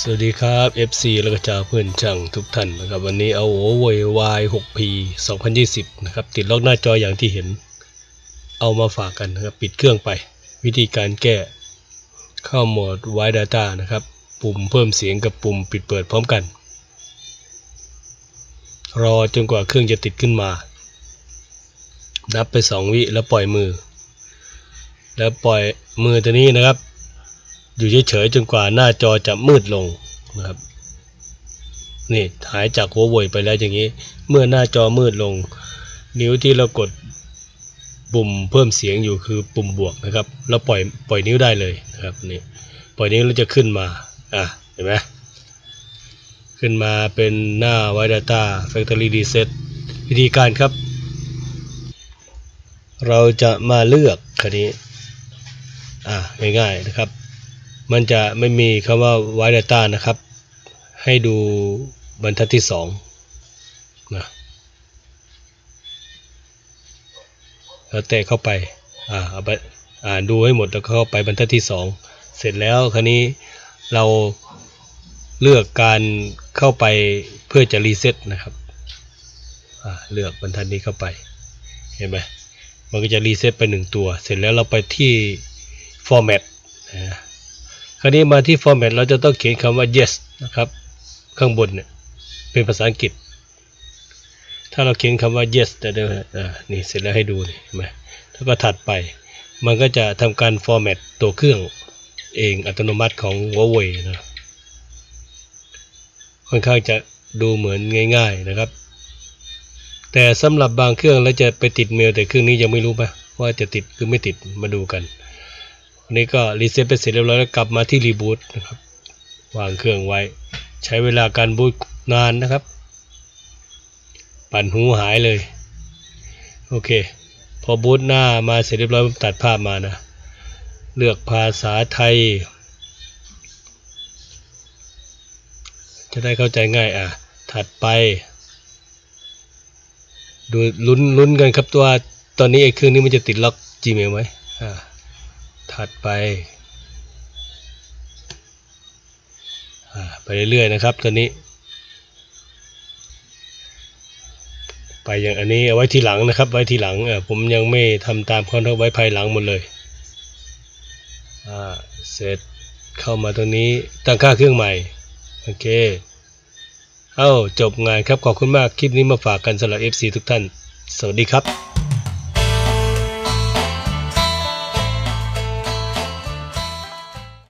สวัสดีครับ FC แล้วก็จ่าเพื่อนช่างทุกท่านนะครับ วันนี้เอาโอเวยวาย 6P 2020 นะครับ ติดล็อกหน้าจออย่างที่เห็น เอามาฝากกันนะครับ ปิดเครื่องไป วิธีการแก้ เข้าโหมด Wide Data นะครับ ปุ่มเพิ่มเสียงกับปุ่มปิดเปิดพร้อมกัน รอจนกว่าเครื่องจะติดขึ้นมา นับไป 2 วิแล้วปล่อยมือ แล้วปล่อยมือตัวนี้นะครับ อยู่เฉยๆจนกว่าหน้าจอจะมืดลงนะครับนี่หายจากหัวเว่ยไปแล้วอย่างนี้ เมื่อหน้าจอมืดลง นิ้วที่เรากดปุ่มเพิ่มเสียงอยู่คือปุ่มบวกนะครับ เราปล่อยปล่อยนิ้วได้เลยนะครับนี่ปล่อยนิ้วแล้วจะขึ้นมาอะเห็นไหมขึ้นมาเป็นหน้า White Data Factory Reset วิธีการครับ เราจะมาเลือกคันนี้อะง่ายๆนะครับ มันจะไม่มีคำว่า White Data นะครับ ให้ดูบรรทัดที่สองนะแล้วแตะเข้าไป อ่าเอาไปอ่าดูให้หมดแล้วก็เข้าไปบรรทัดที่สองเสร็จแล้วคราวนี้เราเลือกการเข้าไปเพื่อจะรีเซ็ตนะครับ อ่า เลือกบรรทัดนี้เข้าไป เห็นไหมมันก็จะรีเซ็ตไปหนึ่งตัว เสร็จแล้วเราไปที่ format นะ ราวนี้มาที่ format เราจะต้องเขียนคำว่า yes นะครับ ข้างบนเนี่ยเป็นภาษาอังกฤษ ถ้าเราเขียนคำว่า yes จะได้อ่านี่เสร็จแล้วให้ดูนี่เห็นไหมแล้วก็ถัดไป มันก็จะทำการ format ตัวเครื่องเองอัตโนมัติของ Huawei นะค่อนข้างจะดูเหมือนง่าย ๆนะครับ แต่สำหรับบางเครื่องแล้วจะไปติดเมลแต่เครื่องนี้ยังไม่รู้ปะว่าจะติดหรือไม่ติดมาดูกัน นนี้ก็รีเซ็ตไปเสร็จเรียบร้อยแล้วกลับมาที่รีบูตนะครับ วางเครื่องไว้ ใช้เวลาการบูตนานนะครับ ปั่นหูหายเลย โอเค พอบูตหน้ามาเสร็จเรียบร้อยตัดภาพมานะ เลือกภาษาไทย จะได้เข้าใจง่ายอะ ถัดไป ดูลุ้นลุ้นกันครับตัวตอนนี้ไอ้เครื่องนี้มันจะติดล็อก Gmail ไหมอ่า ถัดไปไปเรื่อยๆนะครับตัวนี้ ไปอย่างอันนี้เอาไว้ทีหลังนะครับ ไว้ทีหลังเออผมยังไม่ทำตามเขาไว้ภายหลังหมดเลยอ่าเสร็จเข้ามาตรงนี้ตั้งค่าเครื่องใหม่โอเคเอ้าจบงานครับขอบคุณมากคลิปนี้มาฝากกันสำหรับ FC ทุกท่าน สวัสดีครับ